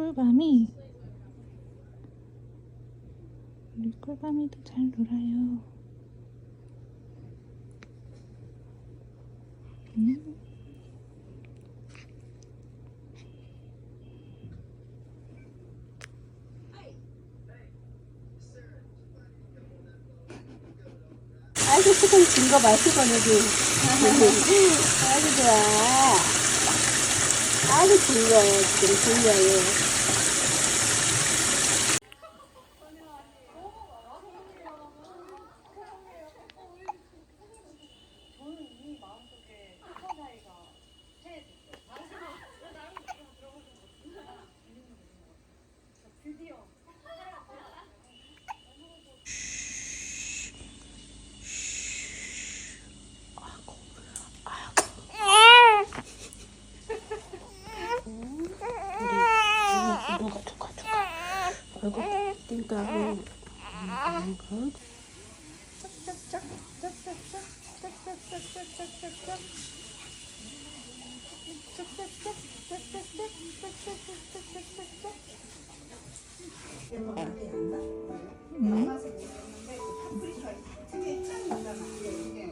꿀밤이 우리 꿀밤이도 잘 놀아요. 음. 아이고 준거 봐 수건 여기 아이고 좋아 아이고 즐거워 지금 즐거워요 아이고 그러니까 아이고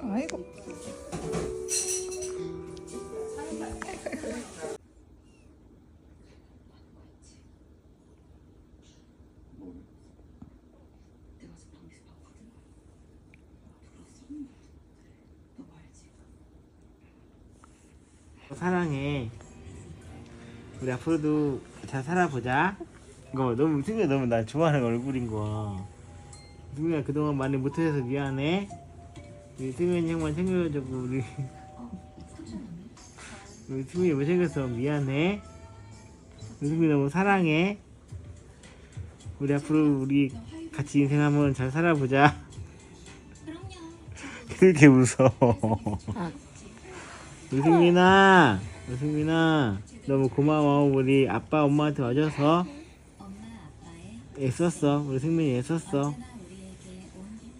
아이고. 사랑해. 우리 앞으로도 잘 살아보자. 이거 너무 승우야 너무 나 좋아하는 얼굴인 거야. 승우야 그동안 많이 못해서 미안해. 우리 승우이 형만 챙겨주고 우리 우리 승우이 못 챙겨서 미안해. 우리 승우이 너무 사랑해. 우리 앞으로 우리 같이 인생 한번 잘 살아보자. 그렇게 웃어. 우승민아, 우승민아, 너무 고마워. 우리 아빠, 엄마한테 와줘서 애썼어. 우리 승민이 애썼어.